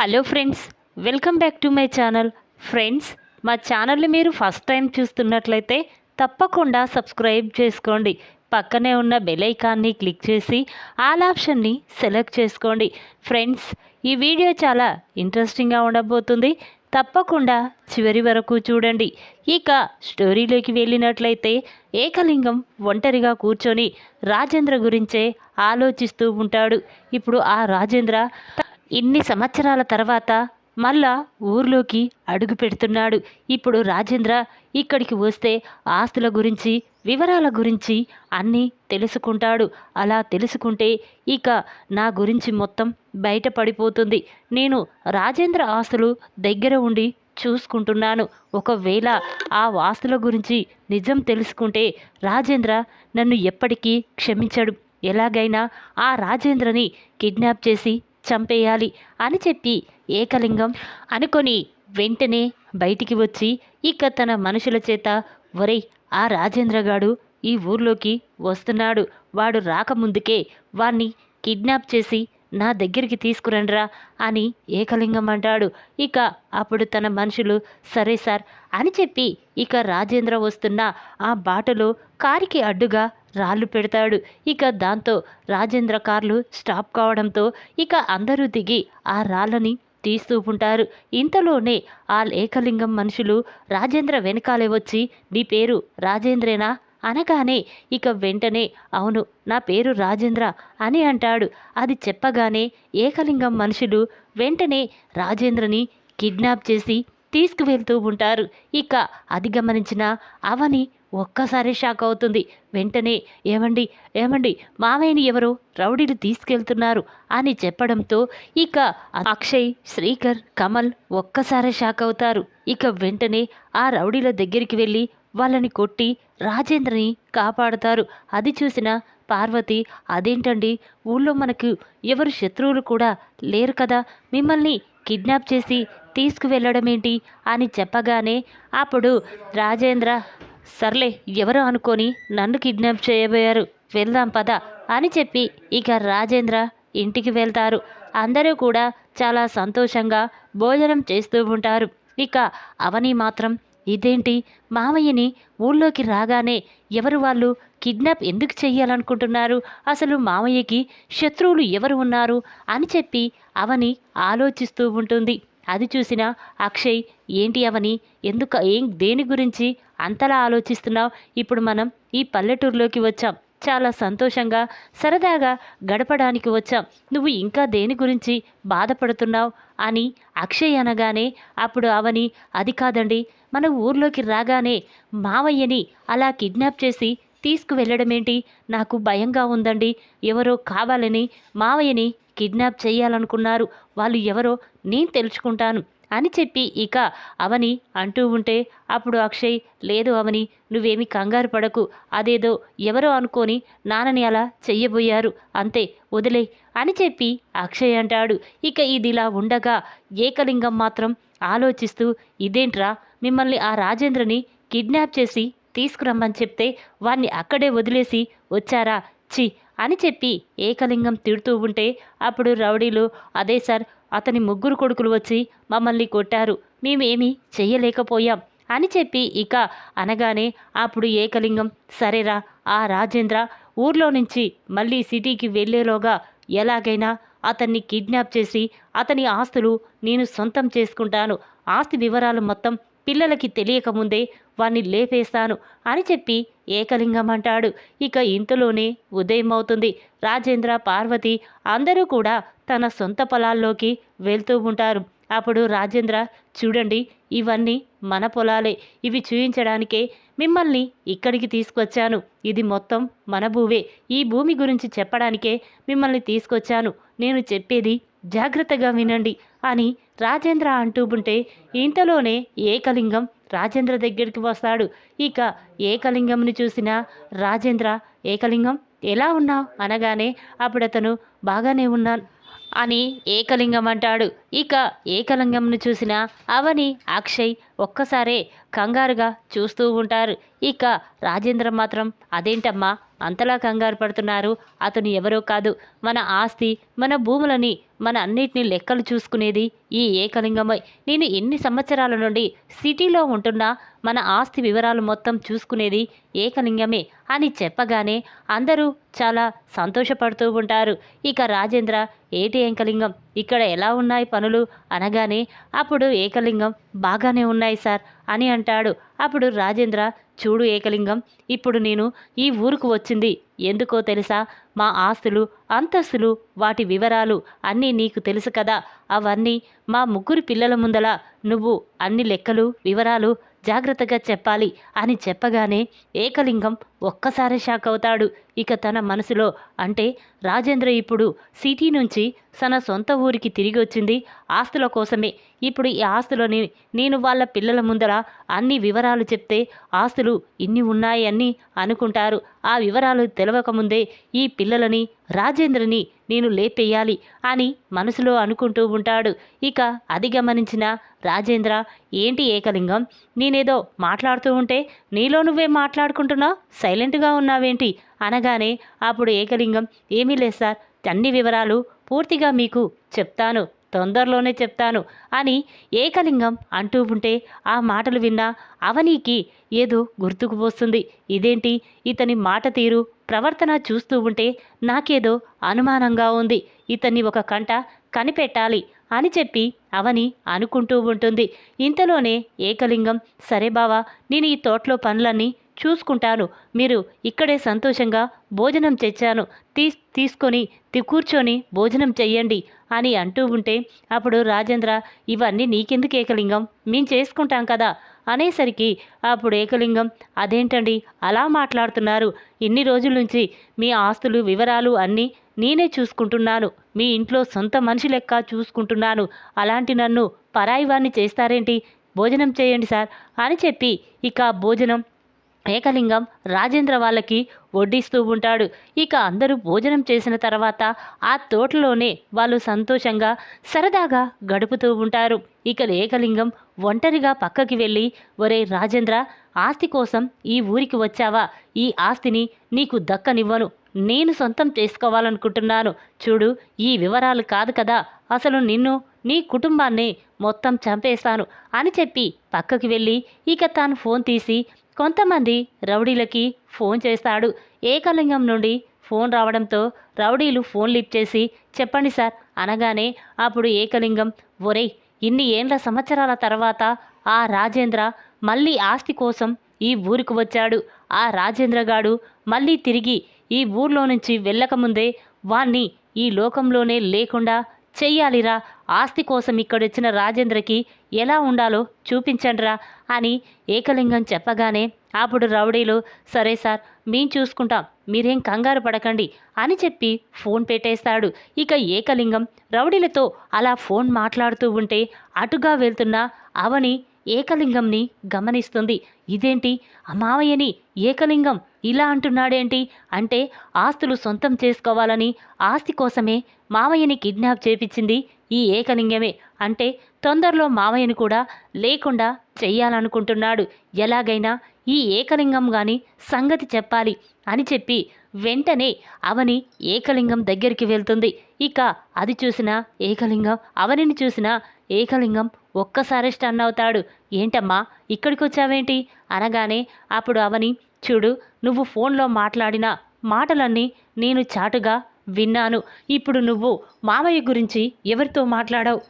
Hello friends welcome back to my channel. Friends మా ఛానల్ని మీరు ఫస్ట్ టైం చూస్తున్నట్లయితే తప్పకుండా సబ్స్క్రైబ్ చేసుకోండి. పక్కనే ఉన్న బెల్ ఐకాన్ని క్లిక్ చేసి ఆల్ ఆప్షన్ని సెలెక్ట్ చేసుకోండి. ఫ్రెండ్స్ ఈ వీడియో చాలా ఇంట్రెస్టింగ్గా ఉండబోతుంది. తప్పకుండా చివరి వరకు చూడండి. ఇక స్టోరీలోకి వెళ్ళినట్లయితే ఏకలింగం ఒంటరిగా కూర్చొని రాజేంద్ర గురించే ఆలోచిస్తూ ఉంటాడు. ఇప్పుడు ఆ రాజేంద్ర ఇన్ని సంవత్సరాల తర్వాత మళ్ళా ఊర్లోకి అడుగు పెడుతున్నాడు. ఇప్పుడు రాజేంద్ర ఇక్కడికి వస్తే ఆస్తుల గురించి వివరాల గురించి అన్నీ తెలుసుకుంటాడు. అలా తెలుసుకుంటే ఇక నా గురించి మొత్తం బయటపడిపోతుంది. నేను రాజేంద్ర ఆస్తులు దగ్గర ఉండి చూసుకుంటున్నాను. ఒకవేళ ఆ ఆస్తుల గురించి నిజం తెలుసుకుంటే రాజేంద్ర నన్ను ఎప్పటికీ క్షమించడు. ఎలాగైనా ఆ రాజేంద్రని కిడ్నాప్ చేసి చంపేయాలి అని చెప్పి ఏకలింగం అనుకొని వెంటనే బయటికి వచ్చి ఇక తన మనుషుల చేత ఒరేయ్ ఆ రాజేంద్రగాడు ఈ ఊర్లోకి వస్తున్నాడు. వాడు రాకముందుకే వాణ్ణి కిడ్నాప్ చేసి నా దగ్గరికి తీసుకురండిరా అని ఏకలింగం అంటాడు. ఇక అప్పుడు తన మనుషులు సరే సార్ అని చెప్పి ఇక రాజేంద్ర వస్తున్న ఆ బాటలో కారికి అడ్డుగా రాళ్ళు పెడతాడు. ఇక దాంతో రాజేంద్ర కార్లు స్టాప్ కావడంతో ఇక అందరూ దిగి ఆ రాళ్ళని తీస్తూ ఉంటారు. ఇంతలోనే ఆ ఏకలింగం మనుషులు రాజేంద్ర వెనకాలే వచ్చి నీ పేరు రాజేంద్రేనా? అనగానే ఇక వెంటనే అవును నా పేరు రాజేంద్ర అని అంటాడు. అది చెప్పగానే ఏకలింగం మనుషులు వెంటనే రాజేంద్రని కిడ్నాప్ చేసి తీసుకువెళ్తూ ఉంటారు. ఇక అది గమనించిన అవని ఒక్కసారి షాక్ అవుతుంది. వెంటనే ఏమండి ఏమండి మామయ్యని ఎవరు? రౌడీలు తీసుకెళ్తున్నారు అని చెప్పడంతో ఇక అక్షయ్ శ్రీకర్ కమల్ ఒక్కసారి షాక్ అవుతారు. ఇక వెంటనే ఆ రౌడీల దగ్గరికి వెళ్ళి వాళ్ళని కొట్టి రాజేంద్రని కాపాడుతారు. అది చూసిన పార్వతి అదేంటండి? ఊళ్ళో మనకు ఎవరు శత్రువులు కూడా లేరు కదా? మిమ్మల్ని కిడ్నాప్ చేసి తీసుకువెళ్ళడం ఏంటి అని చెప్పగానే అప్పుడు రాజేంద్ర సర్లే ఎవరు అనుకొని నన్ను కిడ్నాప్ చేయబోయారు. వెళ్దాం పద అని చెప్పి ఇక రాజేంద్ర ఇంటికి వెళ్తారు. అందరూ కూడా చాలా సంతోషంగా భోజనం చేస్తూ ఉంటారు. ఇక అవని మాత్రం ఇదేంటి? మామయ్యని ఊళ్ళోకి రాగానే ఎవరు వాళ్ళు కిడ్నాప్ ఎందుకు చెయ్యాలనుకుంటున్నారు? అసలు మామయ్యకి శత్రువులు ఎవరు ఉన్నారు? అని చెప్పి అవని ఆలోచిస్తూ ఉంటుంది. అది చూసిన అక్షయ్ ఏంటి అవని? ఎందుకు ఏం దేని గురించి అంతలా ఆలోచిస్తున్నావు? ఇప్పుడు మనం ఈ పల్లెటూరులోకి వచ్చాం. చాలా సంతోషంగా సరదాగా గడపడానికి వచ్చాం. నువ్వు ఇంకా దేని గురించి బాధపడుతున్నావు? అని అక్షయ్ అనగానే అప్పుడు అవని అది కాదండి. మన ఊర్లోకి రాగానే మావయ్యని అలా కిడ్నాప్ చేసి తీసుకువెళ్ళడమేంటి? నాకు భయంగా ఉందండి. ఎవరో కావాలని మావయ్యని కిడ్నాప్ చేయాలనుకున్నారు. వాళ్ళు ఎవరో నేను తెలుసుకుంటాను అని చెప్పి ఇక అవని అంటూ ఉంటే అప్పుడు అక్షయ్ లేదు అవని నువ్వేమి కంగారు పడకు అదేదో ఎవరో అనుకొని నాన్నని అలా చెయ్యబోయారు అంతే వదిలే అని చెప్పి అక్షయ్ అంటాడు. ఇక ఇదిలా ఉండగా ఏకలింగం మాత్రం ఆలోచిస్తూ ఇదేంట్రా మిమ్మల్ని ఆ రాజేంద్రని కిడ్నాప్ చేసి తీసుకురమ్మని చెప్తే వాణ్ణి అక్కడే వదిలేసి వచ్చారా చి అని చెప్పి ఏకలింగం తిడుతూ ఉంటే అప్పుడు రౌడీలు అదే సార్ అతని ముగ్గురు కొడుకులు వచ్చి మమ్మల్ని కొట్టారు. మేమేమీ చెయ్యలేకపోయాం అని చెప్పి ఇక అనగానే అప్పుడు ఏకలింగం సరేరా ఆ రాజేంద్ర ఊర్లో నుంచి మళ్ళీ సిటీకి వెళ్ళేలోగా ఎలాగైనా అతన్ని కిడ్నాప్ చేసి అతని ఆస్తులు నేను సొంతం చేసుకుంటాను. ఆస్తి వివరాలు మొత్తం పిల్లలకి తెలియకముందే వాణ్ణి లేపేస్తాను అని చెప్పి ఏకలింగం అంటాడు. ఇక ఇంతలోనే ఉదయం అవుతుంది రాజేంద్ర పార్వతి అందరూ కూడా తన సొంత పొలాల్లోకి వెళ్తూ ఉంటారు. అప్పుడు రాజేంద్ర చూడండి ఇవన్నీ మన పొలాలే. ఇవి చూయించడానికే మిమ్మల్ని ఇక్కడికి తీసుకొచ్చాను. ఇది మొత్తం మన భూవే. ఈ భూమి గురించి చెప్పడానికే మిమ్మల్ని తీసుకొచ్చాను. నేను చెప్పేది జాగ్రత్తగా వినండి అని రాజేంద్ర అంటూ ఉంటే ఇంతలోనే ఏకలింగం రాజేంద్ర దగ్గరికి వస్తాడు. ఇక ఏకలింగంని చూసిన రాజేంద్ర ఏకలింగం ఎలా ఉన్నావు? అనగానే అప్పుడు అతను బాగానే ఉన్నాను అని ఏకలింగం అంటాడు. ఇక ఏకలింగంను చూసిన అవని అక్షయ్ ఒక్కసారే కంగారుగా చూస్తూ ఉంటారు. ఇక రాజేంద్ర మాత్రం అదేంటమ్మా అంతలా కంగారు పడుతున్నారు. అతను ఎవరో కాదు. మన ఆస్తి మన భూములని మన అన్నిటినీ లెక్కలు చూసుకునేది ఈ ఏకలింగమై. నేను ఎన్ని సంవత్సరాల నుండి సిటీలో ఉంటున్నా మన ఆస్తి వివరాలు మొత్తం చూసుకునేది ఏకలింగమే అని చెప్పగానే అందరూ చాలా సంతోషపడుతూ ఉంటారు. ఇక రాజేంద్ర ఏటి ఏకలింగం ఇక్కడ ఎలా ఉన్నాయి పనులు అనగానే అప్పుడు ఏకలింగం బాగానే ఉన్నాయి సార్ అని అంటాడు. అప్పుడు రాజేంద్ర చూడు ఏకలింగం ఇప్పుడు నేను ఈ ఊరుకు వచ్చింది. ఎందుకో తెలుసా? మా ఆస్తులు అంతస్తులు వాటి వివరాలు అన్నీ నీకు తెలుసు కదా. అవన్నీ మా ముగ్గురు పిల్లల ముందల నువ్వు అన్ని లెక్కలు వివరాలు జాగ్రత్తగా చెప్పాలి అని చెప్పగానే ఏకలింగం ఒక్కసారి షాక్ అవుతాడు ఇక తన మనసులో అంటే రాజేంద్ర ఇప్పుడు సిటీ నుంచి తన సొంత ఊరికి తిరిగి వచ్చింది ఆస్తుల కోసమే. ఇప్పుడు ఈ ఆస్తులని నేను వాళ్ళ పిల్లల ముందర అన్ని వివరాలు చెప్తే ఆస్తులు ఇన్ని ఉన్నాయని అనుకుంటారు. ఆ వివరాలు తెలవకముందే ఈ పిల్లలని రాజేంద్రని నేను లేపేయాలి అని మనసులో అనుకుంటూ ఉంటాడు. ఇక అది గమనించిన రాజేంద్ర ఏంటి ఏకలింగం? నేనేదో మాట్లాడుతూ ఉంటే నీలో నువ్వే మాట్లాడుకుంటున్నావు? సైలెంట్గా ఉన్నావేంటి? అనగానే అప్పుడు ఏకలింగం ఏమీ లేదు సార్ అన్ని వివరాలు పూర్తిగా మీకు చెప్తాను తొందరలోనే చెప్తాను అని ఏకలింగం అంటూ ఉంటే ఆ మాటలు విన్నా అవనీకి ఏదో గుర్తుకు పోస్తుంది ఇదేంటి? ఇతని మాట తీరు ప్రవర్తన చూస్తూ ఉంటే నాకేదో అనుమానంగా ఉంది. ఇతన్ని ఒక కంట కనిపెట్టాలి అని చెప్పి అవని అనుకుంటూ ఉంటుంది. ఇంతలోనే ఏకలింగం సరే బావా నేను ఈ తోటలో పనులన్నీ చూసుకుంటాను. మీరు ఇక్కడే సంతోషంగా భోజనం తెచ్చాను తీ తీసుకొని తి- కూర్చొని భోజనం చెయ్యండి అని అంటూ ఉంటే అప్పుడు రాజేంద్ర ఇవన్నీ నీకెందుకు ఏకలింగం? మేం చేసుకుంటాం కదా? అనేసరికి అప్పుడు ఏకలింగం అదేంటండి? అలా మాట్లాడుతున్నారు. ఇన్ని రోజుల నుంచి మీ ఆస్తులు వివరాలు అన్నీ నేనే చూసుకుంటున్నాను. మీ ఇంట్లో సొంత మనిషి లెక్క చూసుకుంటున్నాను. అలాంటి నన్ను పరాయివాన్ని చేస్తారేంటి? భోజనం చేయండి సార్ అని చెప్పి ఇక భోజనం ఏకలింగం రాజేంద్ర వాళ్ళకి వడ్డిస్తూ ఉంటాడు. ఇక అందరూ భోజనం చేసిన తర్వాత ఆ తోటలోనే వాళ్ళు సంతోషంగా సరదాగా గడుపుతూ ఉంటారు. ఇక ఏకలింగం ఒంటరిగా పక్కకి వెళ్ళి ఒరే రాజేంద్ర ఆస్తి కోసం ఈ ఊరికి వచ్చావా? ఈ ఆస్తిని నీకు దక్కనివ్వను. నేను సొంతం చేసుకోవాలనుకుంటున్నాను. చూడు ఈ వివరాలు కాదు కదా. అసలు నిన్ను నీ కుటుంబాన్ని మొత్తం చంపేస్తాను అని చెప్పి పక్కకి వెళ్ళి ఇక తాను ఫోన్ తీసి కొంతమంది రౌడీలకి ఫోన్ చేస్తాడు. ఏకలింగం నుండి ఫోన్ రావడంతో రౌడీలు ఫోన్ లిఫ్ట్ చేసి చెప్పండి సార్ అనగానే అప్పుడు ఏకలింగం ఒరేయ్ ఇన్ని ఏండ్ల సంవత్సరాల తర్వాత ఆ రాజేంద్ర మళ్ళీ ఆస్తి కోసం ఈ ఊరికి వచ్చాడు. ఆ రాజేంద్రగాడు మళ్ళీ తిరిగి ఈ ఊర్లో నుంచి వెళ్ళకముందే వాణ్ణి ఈ లోకంలోనే లేకుండా చెయ్యాలిరా ఆస్తి కోసం ఇక్కడొచ్చిన రాజేంద్రకి ఎలా ఉండాలో చూపించండిరా అని ఏకలింగం చెప్పగానే అప్పుడు రౌడీలు సరే సార్ మేం చూసుకుంటాం మీరేం కంగారు పడకండి అని చెప్పి ఫోన్ పెట్టేస్తాడు. ఇక ఏకలింగం రౌడీలతో అలా ఫోన్ మాట్లాడుతూ ఉంటే అటుగా వెళ్తున్న అవని ఏకలింగంని గమనిస్తుంది. ఇదేంటి? మావయ్యని ఏకలింగం ఇలా అంటున్నాడేంటి? అంటే ఆస్తులు సొంతం చేసుకోవాలని ఆస్తి కోసమే మావయ్యని కిడ్నాప్ చేపించింది ఈ ఏకలింగమే. అంటే తొందరలో మావయ్యని కూడా లేకుండా చెయ్యాలనుకుంటున్నాడు ఎలాగైనా ఈ ఏకలింగం గాని సంగతి చెప్పాలి అని చెప్పి వెంటనే అవని ఏకలింగం దగ్గరికి వెళ్తుంది. ఇక అది చూసిన ఏకలింగం అవనిని చూసిన ఏకలింగం ఒక్కసారి స్టన్ అవుతాడు. ఏంటమ్మా? ఇక్కడికి వచ్చావేంటి అనగానే అప్పుడు అవని చూడు నువ్వు ఫోన్లో మాట్లాడిన మాటలన్నీ నేను చాటుగా విన్నాను. ఇప్పుడు నువ్వు మామయ్య గురించి ఎవరితో మాట్లాడావు?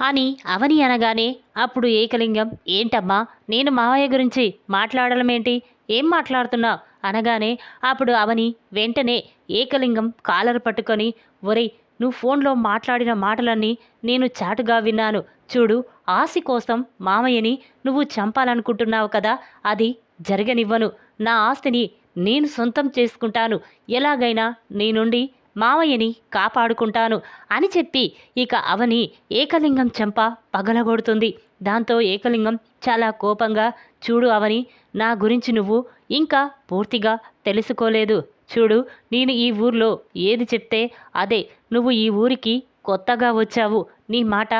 అని అవని అనగానే అప్పుడు ఏకలింగం ఏంటమ్మా? నేను మామయ్య గురించి మాట్లాడడమేంటి ఏం మాట్లాడుతున్నావు? అనగానే అప్పుడు అవని వెంటనే ఏకలింగం కాలర్ పట్టుకొని ఒరే నువ్వు ఫోన్లో మాట్లాడిన మాటలన్నీ నేను చాటుగా విన్నాను. చూడు ఆశ కోసం మామయ్యని నువ్వు చంపాలనుకుంటున్నావు కదా అది జరగనివ్వను. నా ఆస్తిని నేను సొంతం చేసుకుంటాను. ఎలాగైనా నీ నుండి మామయ్యని కాపాడుకుంటాను అని చెప్పి ఇక అవని ఏకలింగం చెంప పగలగొడుతుంది. దాంతో ఏకలింగం చాలా కోపంగా చూడు అవని నా గురించి నువ్వు ఇంకా పూర్తిగా తెలుసుకోలేదు. చూడు నేను ఈ ఊర్లో ఏది చెప్తే అదే. నువ్వు ఈ ఊరికి కొత్తగా వచ్చావు. నీ మాట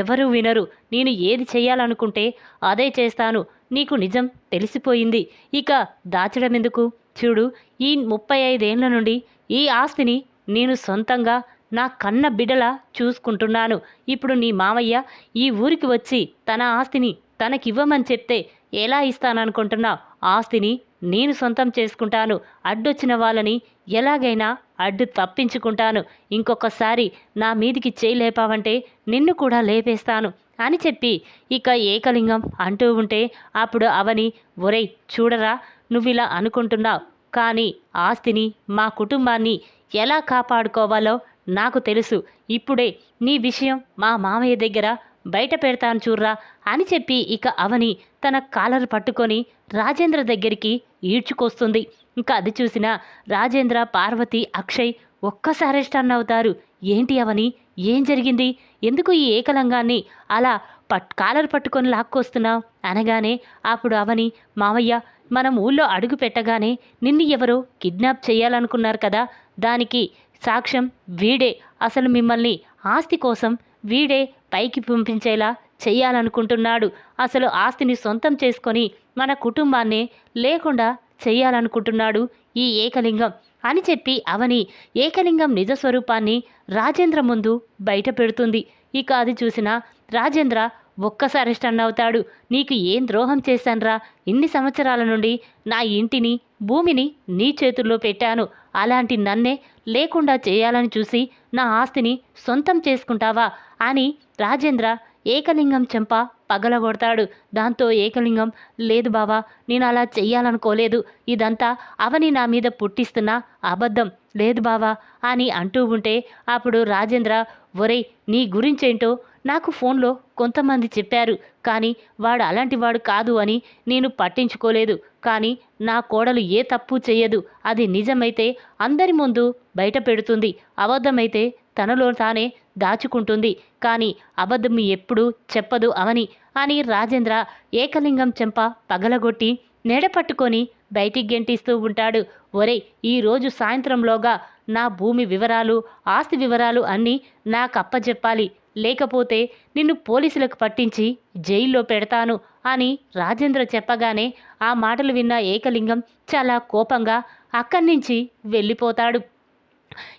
ఎవరు వినరు. నేను ఏది చేయాలనుకుంటే అదే చేస్తాను. నీకు నిజం తెలిసిపోయింది. ఇక దాచడం ఎందుకు చూడు ఈ ముప్పై ఐదేళ్ళ నుండి ఈ ఆస్తిని నేను సొంతంగా నా కన్న బిడ్డలా చూసుకుంటున్నాను. ఇప్పుడు నీ మామయ్య ఈ ఊరికి వచ్చి తన ఆస్తిని తనకివ్వమని చెప్తే ఎలా ఇస్తాననుకుంటున్నావు ఆస్తిని నేను సొంతం చేసుకుంటాను. అడ్డొచ్చిన వాళ్ళని ఎలాగైనా అడ్డు తప్పించుకుంటాను. ఇంకొకసారి నా మీదికి చేయి లేపావంటే నిన్ను కూడా లేపేస్తాను అని చెప్పి ఇక ఏకలింగం అంటూ ఉంటే అప్పుడు అవని ఒరేయ్ చూడరా నువ్విలా అనుకుంటున్నావు. కానీ ఆస్తిని మా కుటుంబాన్ని ఎలా కాపాడుకోవాలో నాకు తెలుసు. ఇప్పుడే నీ విషయం మా మామయ్య దగ్గర బయట పెడతాను చూర్రా అని చెప్పి ఇక అవని తన కాలర్ పట్టుకొని రాజేంద్ర దగ్గరికి ఈడ్చుకొస్తుంది. ఇంకా అది చూసిన రాజేంద్ర పార్వతి అక్షయ్ ఒక్కసారి స్టన్ అవుతారు. ఏంటి అవని? ఏం జరిగింది? ఎందుకు ఈ ఏకలంగాన్ని అలా పట్ కాలర్ పట్టుకొని లాక్కొస్తున్నావు? అనగానే అప్పుడు అవని మామయ్య మనం ఊళ్ళో అడుగు పెట్టగానే నిన్ను ఎవరో కిడ్నాప్ చేయాలనుకున్నారు కదా దానికి సాక్ష్యం వీడే. అసలు మిమ్మల్ని ఆస్తి కోసం వీడే పైకి పంపించేలా చేయాలనుకుంటున్నాడు. అసలు ఆస్తిని సొంతం చేసుకొని మన కుటుంబాన్నే లేకుండా చేయాలనుకుంటున్నాడు ఈ ఏకలింగం అని చెప్పి అవని ఏకలింగం నిజ స్వరూపాన్ని రాజేంద్ర ముందు బయట పెడుతుంది. ఇక అది చూసిన రాజేంద్ర ఒక్కసారి స్టన్ అవుతాడు. నీకు ఏం ద్రోహం చేశాన్రా? ఇన్ని సంవత్సరాల నుండి నా ఇంటిని భూమిని నీ చేతుల్లో పెట్టాను. అలాంటి నన్నే లేకుండా చేయాలని చూసి నా ఆస్తిని సొంతం చేసుకుంటావా? అని రాజేంద్ర ఏకలింగం చెంప పగలగొడతాడు. దాంతో ఏకలింగం లేదు బావా నేను అలా చెయ్యాలనుకోలేదు. ఇదంతా అవని నా మీద పుట్టిస్తున్న అబద్ధం. లేదు బావా అని అంటూ ఉంటే అప్పుడు రాజేంద్ర ఒరేయ్ నీ గురించేంటో? నాకు ఫోన్లో కొంతమంది చెప్పారు. కానీ వాడు అలాంటి వాడు కాదు అని నేను పట్టించుకోలేదు. కానీ నా కోడలు ఏ తప్పు చేయదు అది నిజమైతే అందరి ముందు బయట పెడుతుంది. అబద్ధమైతే తనలో తానే దాచుకుంటుంది. కానీ అబద్ధం ఎప్పుడూ చెప్పదు అవని అని రాజేంద్ర ఏకలింగం చెంప పగలగొట్టి నెడపట్టుకొని బయటికి గెంటిస్తూ ఉంటాడు. ఒరే ఈరోజు సాయంత్రంలోగా నా భూమి వివరాలు ఆస్తి వివరాలు అన్నీ నాకు అప్పచెప్పాలి లేకపోతే నిన్ను పోలీసులకు పట్టించి జైల్లో పెడతాను అని రాజేంద్ర చెప్పగానే ఆ మాటలు విన్న ఏకలింగం చాలా కోపంగా అక్కడి నుంచి వెళ్ళిపోతాడు.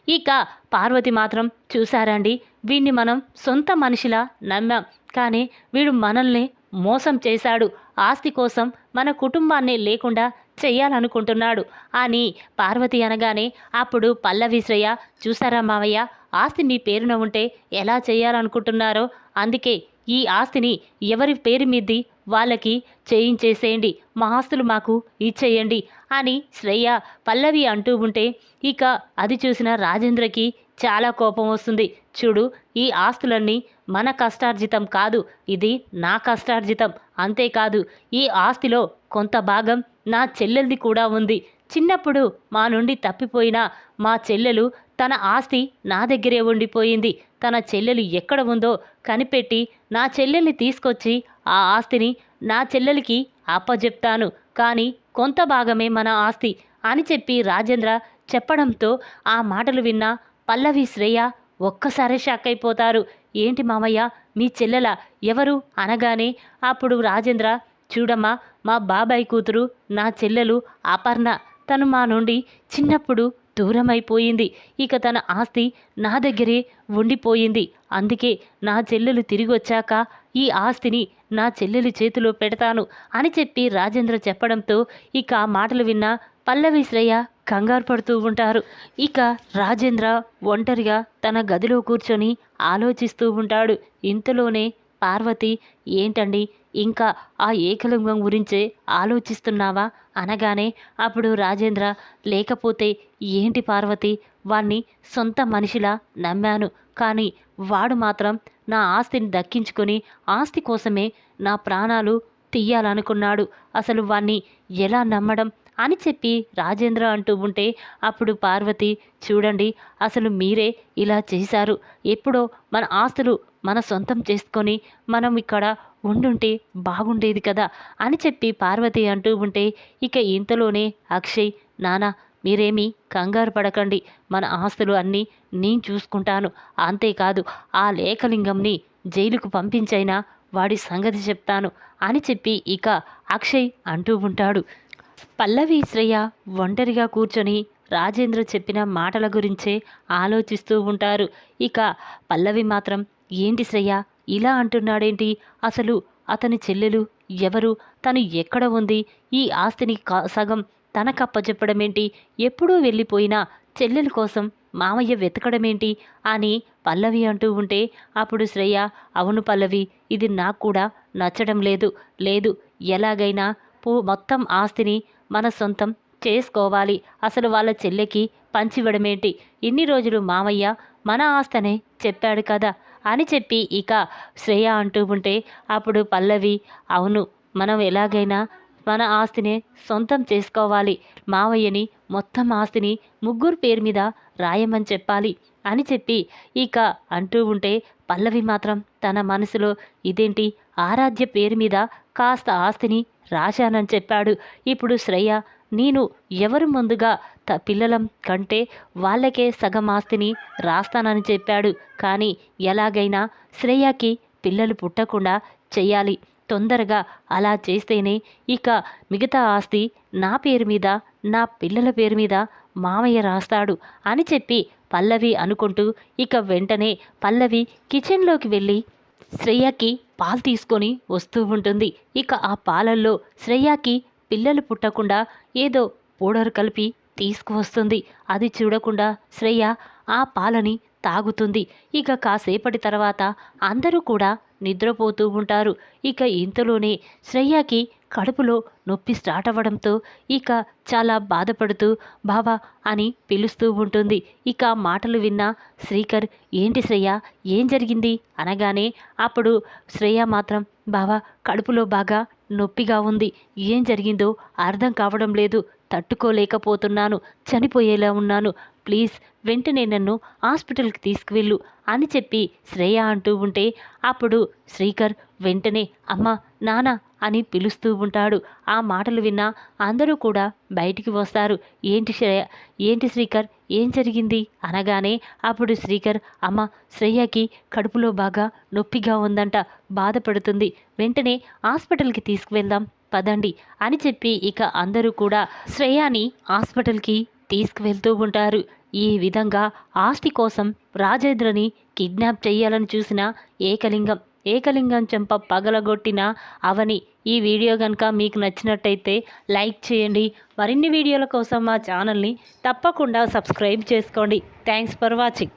ఇక పార్వతి మాత్రం చూసారండి వీడిని మనం సొంత మనిషిలా నమ్మాం. కానీ వీడు మనల్ని మోసం చేశాడు. ఆస్తి కోసం మన కుటుంబాన్ని లేకుండా చెయ్యాలనుకుంటున్నాడు అని పార్వతి అనగానే అప్పుడు పల్లవి శ్రేయ చూసారా మావయ్య ఆస్తి మీ పేరున ఉంటే ఎలా చేయాలనుకుంటున్నారో? అందుకే ఈ ఆస్తిని ఎవరి పేరు మీది? వాళ్ళకి చేయించేసేయండి. మా ఆస్తులు మాకు ఇచ్చేయండి అని శ్రేయ పల్లవి అంటూ ఉంటే ఇక అది చూసిన రాజేంద్రకి చాలా కోపం వస్తుంది. చూడు ఈ ఆస్తులన్నీ మన కష్టార్జితం కాదు. ఇది నా కష్టార్జితం. అంతేకాదు ఈ ఆస్తిలో కొంత భాగం నా చెల్లెల్ది కూడా ఉంది. చిన్నప్పుడు మా నుండి తప్పిపోయిన మా చెల్లెలు తన ఆస్తి నా దగ్గరే ఉండిపోయింది. తన చెల్లెలు ఎక్కడ ఉందో కనిపెట్టి నా చెల్లెల్ని తీసుకొచ్చి ఆ ఆస్తిని నా చెల్లెలికి అప్పజెప్తాను. కానీ కొంత భాగమే మన ఆస్తి అని చెప్పి రాజేంద్ర చెప్పడంతో ఆ మాటలు విన్న పల్లవి శ్రేయ ఒక్కసారి షాక్ అయిపోతారు. ఏంటి మామయ్య మీ చెల్లెల? ఎవరు? అనగానే అప్పుడు రాజేంద్ర చూడమ్మా మా బాబాయ్ కూతురు నా చెల్లెలు అపర్ణ. తను మా నుండి చిన్నప్పుడు దూరమైపోయింది. ఇక తన ఆస్తి నా దగ్గరే ఉండిపోయింది. అందుకే నా చెల్లెలు తిరిగి వచ్చాక ఈ ఆస్తిని నా చెల్లెలి చేతిలో పెడతాను అని చెప్పి రాజేంద్ర చెప్పడంతో ఇక ఆ మాటలు విన్న పల్లవి శ్రేయ కంగారు పడుతూ ఉంటారు. ఇక రాజేంద్ర ఒంటరిగా తన గదిలో కూర్చొని ఆలోచిస్తూ ఉంటాడు. ఇంతలోనే పార్వతి ఏంటండి ఇంకా ఆ ఏకలింగం గురించే ఆలోచిస్తున్నావా? అనగానే అప్పుడు రాజేంద్ర లేకపోతే ఏంటి పార్వతి? వాణ్ణి సొంత మనిషిలా నమ్మాను. కానీ వాడు మాత్రం నా ఆస్తిని దక్కించుకొని ఆస్తి కోసమే నా ప్రాణాలు తీయాలనుకున్నాడు. అసలు వాణ్ణి ఎలా నమ్మడం? అని చెప్పి రాజేంద్ర అంటూ ఉంటే అప్పుడు పార్వతి చూడండి అసలు మీరే ఇలా చేశారు. ఎప్పుడో మన ఆస్తులు మన సొంతం చేసుకొని మనం ఇక్కడ ఉండుంటే బాగుండేది కదా అని చెప్పి పార్వతి అంటూ ఉంటే ఇక ఇంతలోనే అక్షయ్ నానా మీరేమీ కంగారు పడకండి. మన ఆస్తులు అన్నీ నేను చూసుకుంటాను. అంతేకాదు ఆ లేఖలింగంని జైలుకు పంపించైనా వాడి సంగతి చెప్తాను అని చెప్పి ఇక అక్షయ్ అంటూ ఉంటాడు. పల్లవి శ్రేయ ఒంటరిగా కూర్చొని రాజేంద్ర చెప్పిన మాటల గురించే ఆలోచిస్తూ ఉంటారు. ఇక పల్లవి మాత్రం ఏంటి శ్రేయ? ఇలా అంటున్నాడేంటి? అసలు అతని చెల్లెలు ఎవరు? తను ఎక్కడ ఉంది? ఈ ఆస్తిని క సగం తనకప్పచెప్పడమేంటి ఎప్పుడూ వెళ్ళిపోయిన చెల్లెల కోసం మామయ్య వెతకడమేంటి? అని పల్లవి అంటూ ఉంటే అప్పుడు శ్రేయ అవును పల్లవి ఇది నాకు కూడా నచ్చడం లేదు. లేదు ఎలాగైనా మొత్తం ఆస్తిని మన సొంతం చేసుకోవాలి. అసలు వాళ్ళ చెల్లెకి పంచివ్వడమేంటి? ఇన్ని రోజులు మామయ్య మన ఆస్తనే చెప్పాడు కదా అని చెప్పి ఇక శ్రేయ అంటూ ఉంటే అప్పుడు పల్లవి అవును మనం ఎలాగైనా మన ఆస్తినే సొంతం చేసుకోవాలి. మావయ్యని మొత్తం ఆస్తిని ముగ్గురు పేరు మీద రాయమని చెప్పాలి అని చెప్పి ఇక అంటూ ఉంటే పల్లవి మాత్రం తన మనసులో ఇదేంటి? ఆరాధ్య పేరు మీద కాస్త ఆస్తిని రాశానని చెప్పాడు. ఇప్పుడు శ్రేయ నేను ఎవరు ముందుగా త పిల్లలం కంటే వాళ్ళకే సగం ఆస్తిని రాస్తానని చెప్పాడు. కానీ ఎలాగైనా శ్రేయకి పిల్లలు పుట్టకుండా చెయ్యాలి తొందరగా అలా చేస్తేనే ఇక మిగతా ఆస్తి నా పేరు మీద నా పిల్లల పేరు మీద మామయ్య రాస్తాడు అని చెప్పి పల్లవి అనుకుంటూ ఇక వెంటనే పల్లవి కిచెన్లోకి వెళ్ళి శ్రేయకి పాలు తీసుకొని వస్తూ ఉంటుంది. ఇక ఆ పాలల్లో శ్రేయకి పిల్లలు పుట్టకుండా ఏదో పౌడర్ కలిపి తీసుకువస్తుంది. అది చూడకుండా శ్రేయ ఆ పాలని తాగుతుంది. ఇక కాసేపటి తర్వాత అందరూ కూడా నిద్రపోతూ ఉంటారు. ఇక ఇంతలోనే శ్రేయకి కడుపులో నొప్పి స్టార్ట్ అవ్వడంతో ఇక చాలా బాధపడుతూ బావా అని పిలుస్తూ ఉంటుంది. ఇక మాటలు విన్న శ్రీకర్ ఏంటి శ్రేయ? ఏం జరిగింది? అనగానే అప్పుడు శ్రేయ మాత్రం బావా కడుపులో బాగా నొప్పిగా ఉంది. ఏం జరిగిందో అర్థం కావడం లేదు. తట్టుకోలేకపోతున్నాను. చనిపోయేలా ఉన్నాను. ప్లీజ్ వెంటనే నన్ను హాస్పిటల్కి తీసుకువెళ్ళు అని చెప్పి శ్రేయ అంటూ ఉంటే అప్పుడు శ్రీకర్ వెంటనే అమ్మ నాన్న అని పిలుస్తూ ఉంటాడు. ఆ మాటలు విన్న అందరూ కూడా బయటికి వస్తారు. ఏంటి శ్రేయ? ఏంటి శ్రీకర్? ఏం జరిగింది? అనగానే అప్పుడు శ్రీకర్ అమ్మ శ్రేయకి కడుపులో బాగా నొప్పిగా ఉందంట బాధపడుతుంది. వెంటనే హాస్పిటల్కి తీసుకువెళ్దాం పదండి అని చెప్పి ఇక అందరూ కూడా శ్రేయాని హాస్పిటల్కి తీసుకువెళ్తూ ఉంటారు. ఈ విధంగా ఆస్తి కోసం రాజేంద్రని కిడ్నాప్ చేయాలని చూసిన ఏకలింగం ఏకలింగం చెంప పగలగొట్టిన అవని. ఈ వీడియో కనుక మీకు నచ్చినట్టయితే లైక్ చేయండి. మరిన్ని వీడియోల కోసం మా ఛానల్ని తప్పకుండా సబ్స్క్రైబ్ చేసుకోండి. Thanks for watching.